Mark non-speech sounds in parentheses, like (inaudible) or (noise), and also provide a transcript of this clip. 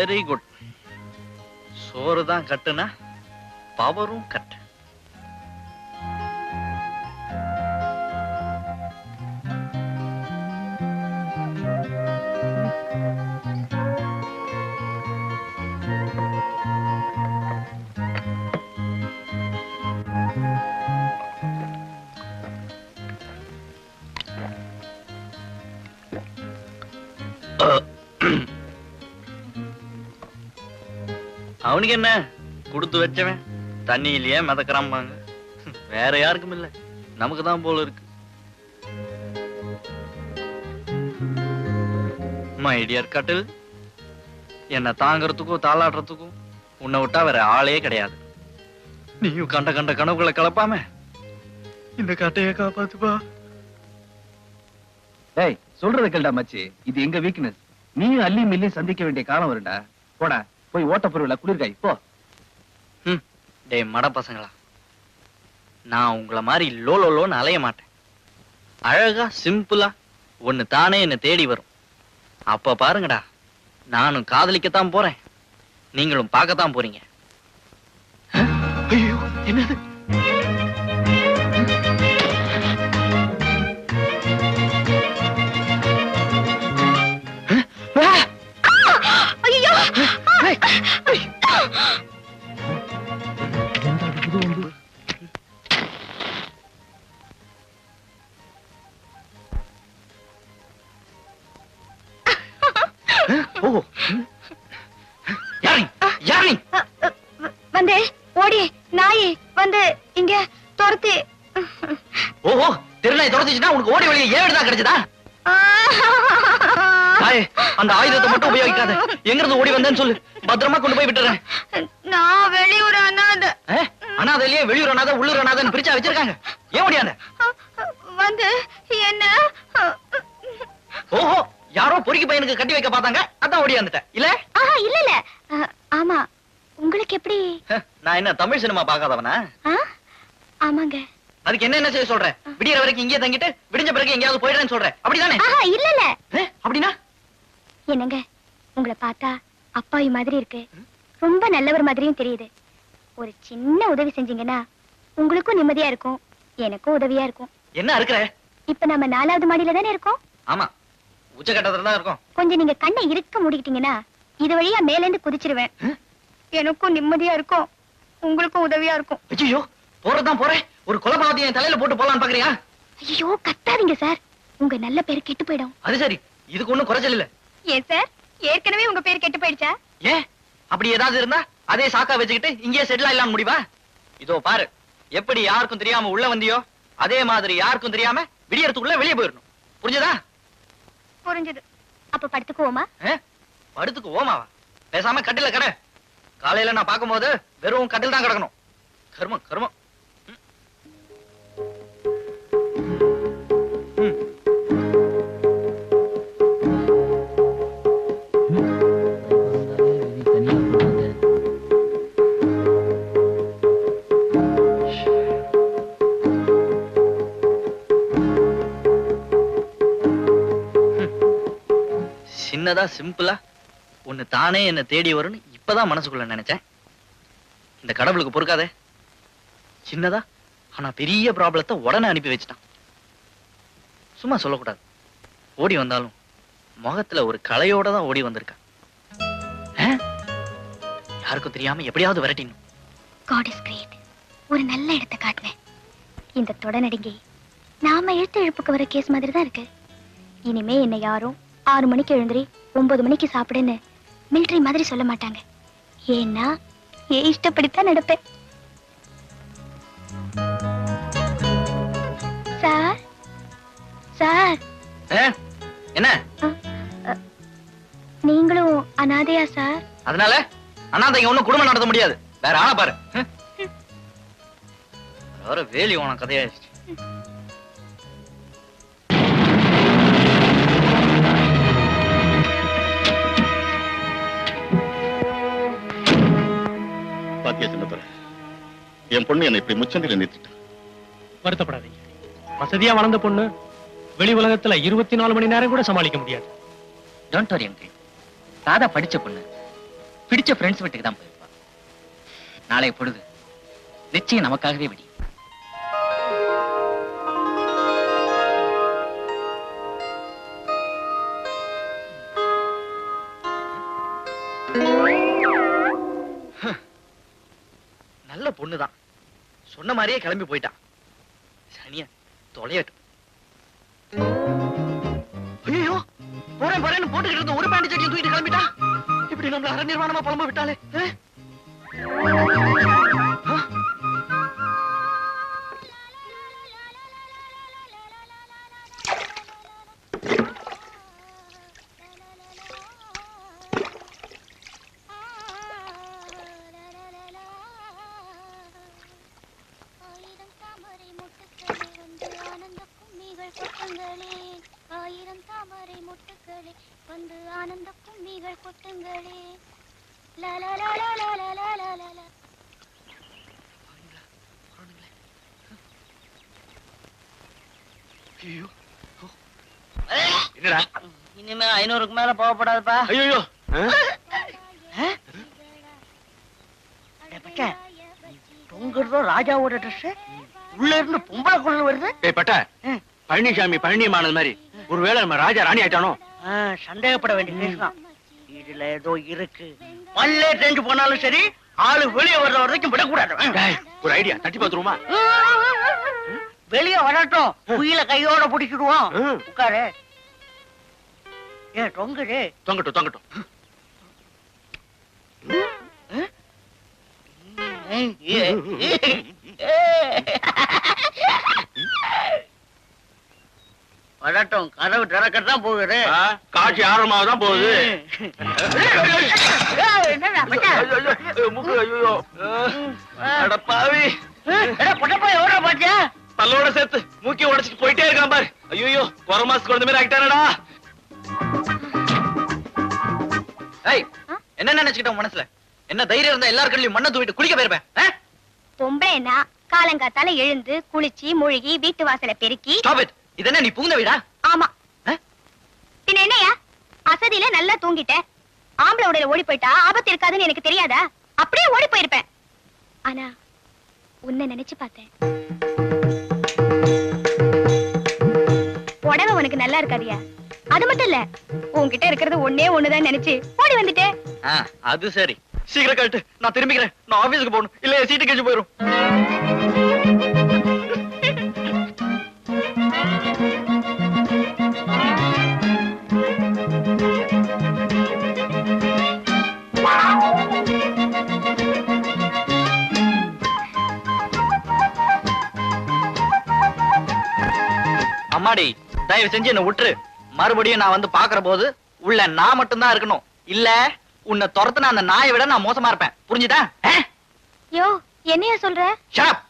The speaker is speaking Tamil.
வெரி குட் சோறு தான் கட்டுனா பவரும் கட்டு அவனுக்கு என்ன கொடுத்து வச்சவன். தண்ணியிலேயே மிதக்கிறாம்பாங்க வேற யாருக்கும் இல்ல. நமக்கு தான் போல இருக்கு. மை டியர் கட்டில் என்னை தாங்கிறதுக்கும் தாளாடுறதுக்கும் உன்னை விட்டா வேற ஆளே கிடையாது. நீயும் கண்ட கண்ட கனவுகளை கலப்பாம இந்த கட்டையை காப்பாத்துப்பா. டேய் சொல்றத கேளுடா மச்சி. இது எங்க வீக்னஸ் நீயும் அள்ளி மில்லி சந்திக்க வேண்டிய காலம் வருடா போடா. போய் ஓட்டப்பொருள குளிர்காய் போ. டேய் மட பசங்களா. நான் உங்களை மாதிரி லோ லோ லோன்னு அலைய மாட்டேன். அழகா சிம்பிளா ஒண்ணு தானே என்னை தேடி வரும். அப்ப பாருங்கடா நானும் காதலிக்கத்தான் போறேன். நீங்களும் பார்க்கத்தான் போறீங்க. ஐயோ என்னது? ஓ. யாரி யாரி வந்து ஓடி நாய் வந்து இங்க துரத்தி. ஓஹோ திருநாய் தொடச்சிச்சுன்னா உனக்கு ஓடி வழியை ஏழு தான் கிடைச்சதா? அந்த ஆயுதத்தை மட்டும் உபயோகிக்காத. எங்க இருந்து ஓடி வந்தேன்னு சொல்லு. பத்திரமா கொண்டு போய் விட்டுறேன். நான் வெளியூர் ஏ, அனாதையிலேயே வெளியூர் அனாதை உள்ளூர் அனாதைன்னு பிரிச்சா வச்சிருக்காங்க. ஏன் ஓடியாந்த வந்து என்ன? ஓஹோ யாரோ பொறுக்கி பையனுக்கு கட்டி வைக்க பார்த்தாங்க அதான் ஓடியாந்துட்டேன் இல்ல? ஆஹா இல்ல இல்ல. ஆமா. உங்களுக்கு எப்படி? நான் என்ன தமிழ் சினிமா பார்க்காதவனா? ஆ? ஆமாங்க. அதுக்கு என்ன என்ன செய்ய சொல்றேன்? விடியற வரைக்கும் இங்கேயே தங்கிட்டு விடிஞ்ச பிறகு எங்கேயாவது போயிடுறேன்னு சொல்றேன். அப்படிதானே? ஆஹா இல்ல இல்ல. ஏ, அப்படின்னா? என்னங்க உங்களை பார்த்தா அப்பாவி மாதிரி இருக்கு. ரொம்ப நல்லவர் மாதிரியும் தெரியுது. ஒரு சின்ன உதவி செஞ்சீங்கன்னா உங்களுக்கும் நிம்மதியா இருக்கும் எனக்கும் உதவியா இருக்கும். என்ன இருக்கிற இப்ப நம்ம நாலாவது மாடியில தானே இருக்கோம்? ஆமா. உச்சகட்டத்துல தான் இருக்கும். கொஞ்சம் நீங்க கண்ணை இருக்க மூடிக்கிட்டீங்கன்னா இது வழியா மேல இருந்து குதிச்சிருவேன் எனக்கும் நிம்மதியா இருக்கும். உங்களுக்கும் உதவியா இருக்கும். ஐயோ போறதுதான் போறேன். ஒரு கொலபாதத்தை என் தலையில போட்டு போலான்னு பாக்குறியா? ஐயோ கத்தாதீங்க சார். உங்க நல்ல பேர் கெட்டு போயிடும். அது சரி. இதுக்கு ஒண்ணும் குறைச்சல் இல்ல. ஏன் சார்? ஏற்கனவே உங்க பேர் கெட்டு போயிடுச்சா? ஏன்? அப்படி ஏதாவது இருந்தா அதே சாக்கா வச்சுக்கிட்டு இங்கேயே செட்டில் ஆயிடலாம் முடிவா? இதோ பாரு. எப்படி யாருக்கும் தெரியாம உள்ள வந்தியோ அதே மாதிரி யாருக்கும் தெரியாம விடியறதுக்குள்ள வெளியே போயிடணும். புரிஞ்சதா? புரிஞ்சது. அப்ப படுத்துக்குவோமா ஆ? படுத்துக்கு ஓமாவா பேசாம கட்டில கடை. காலையில நான் பார்க்கும்போது வெறும் கட்டில் தான் கிடக்கணும். கர்மம் கர்மம். சின்னதா சிம்பிளா? ஒண்ணு தானே என்ன தேடி வரும்னு இப்பதான் மனசுக்குள்ள நினைச்சேன். இந்த கடவுளுக்கு பொறுக்காதே. சின்னதா ஆனா பெரிய ப்ராப்ளத்தை உடனே அனுப்பி வச்சுட்டான். சும்மா சொல்லக்கூடாது. ஓடி வந்தாலும் முகத்துல ஒரு கலையோட தான் ஓடி வந்திருக்கா. யாருக்கும் தெரியாம எப்படியாவது விரட்டினும் காட் இஸ் கிரேட் ஒரு நல்ல இடத்தை காட்டுவேன் இந்த தொடநடுங்கி நாம எழுத்து எழுப்புக்கு வர கேஸ் மாதிரி தான் இருக்கு. இனிமே என்ன யாரும் ஆறு மணிக்கு எழுந்திரி ஒன்பது மணிக்கு சாப்பிடுன்னு மிலிட்டரி மாதிரி சொல்ல மாட்டாங்க. ஏன்னா ஏன் இஷ்டப்படித்தான் நடப்பேன். சார்? சார்? என்ன? நீங்களும் அனாதையா சார்? அதனால அண்ணாதைங்க ஒண்ணும் குடும்பம் நடத்த முடியாது. வேற ஆளை பாரு. வேலி உன கதையாயிருச்சு பாத்தியா சின்னத்தர என் பொண்ணு என்னை இப்படி முச்சந்தில நிறுத்திட்டான் வருத்தப்படாதீங்க. வசதியா வளர்ந்த பொண்ணு வெளி உலகத்துல இருபத்தி நாலு மணி நேரம் கூட சமாளிக்க முடியாது. டோன்ட் வரி அங்கிள் ராதா படிச்ச பொண்ணு. பிடிச்ச ஃப்ரெண்ட்ஸ் வீட்டுக்கு தான் போயிருப்பா. நாளைய பொழுது நிச்சயம் நமக்காகவே விடி. (laughs) நல்ல பொண்ணுதான். சொன்ன மாதிரியே கிளம்பி போயிட்டான் சனிய தொலையட்டும். ஐயோ போறேன் போறேன்னு போட்டுக்கிட்டு இருந்த ஒரு பேண்ட் ஜாக்கெட் தூக்கிட்டு கிளம்பிட்டா? இப்படி நம்மள அரை நிர்வாணமா புலம்ப விட்டாலே ஆனந்த கும்மிகள் கொட்டுங்களே. இனிமே ஐநூறுக்கு மேல போகப்படாதுப்பா. ஐயோ தொங்குறதும் ராஜாவோட ட்ரெஸ் உள்ள இருந்து பொம்பளை குழல் வருது? பழனிசாமி பழனியமானது மாதிரி. ஒருவேளை நம்ம ராஜா ராணி ஆயிட்டானோ? சந்தேகப்பட வேண்டிய கேஸ் இதுல ஏதோ இருக்கு. பல்லே தெரிஞ்சு போனாலும் சரி ஆளு வெளியே வர்ற வரைக்கும் விடக்கூடாது. ஒரு ஐடியா தட்டி பாத்துருமா வெளியே வரட்டும். குயில கையோட பிடிச்சிடுவோம். உட்காரு. ஏன் தொங்குது. தொங்கட்டும் தொங்கட்டும். வரட்டும் கதவு திறக்கத்தான் போகுது. காட்சி போகுது. அடப்பாவி ஏடா, பொட்டப்பா எவ்வளோ பாத்தியா? பல்லோட சேர்த்து மூக்கி உடைச்சிட்டு போயிட்டே இருக்கான் பாரு. ஐயோ குறை மாசு குழந்தை மாதிரி ஆகிட்டானடா. ஏய் என்ன நினைச்சுக்கிட்ட உன் மனசுல? என்ன தைரியம் இருந்தா எல்லார் கண்ணிலையும் மண்ணை தூவிட்டு குளிக்க போயிருப்பேன்? பொம்பளைனா காலங்காத்தால எழுந்து குளிச்சு மூழ்கி வீட்டு வாசலை பெருக்கி Stop it. இது என்ன நீ புகுந்த வீடா? ஆமா? பின்ன என்னையா அசதியில நல்லா தூங்கிட்டேன் ஆம்பளை உடையில ஓடி போயிட்டா ஆபத்து இருக்காதுன்னு எனக்கு தெரியாதா? அப்படியே ஓடி போயிருப்பேன். ஆனா உன்னை நினைச்சு பார்த்தேன். உடம்பு உனக்கு நல்லா இருக்காதியா அது மட்டும் இல்ல உன்கிட்ட இருக்கிறது ஒண்ணே ஒண்ணுதான் நினைச்சு ஓடி வந்துட்டேன் அது சரி. சீக்கிரம் கழட்டு. நான் திரும்பிக்கிறேன். நான் ஆபீஸ்க்கு போகணும். இல்ல சீட்டு கழிச்சு போயிரும். அம்மாடி தயவு செஞ்சு என்ன விட்டுரு மறுபடியும் நான் வந்து பாக்குற போது உள்ள நான் மட்டும்தான் இருக்கணும். இல்ல உன்னை துரத்துன அந்த நாயை விட நான் மோசமா இருப்பேன். புரிஞ்சுதா? யோ என்னையா சொல்ற? ஷட்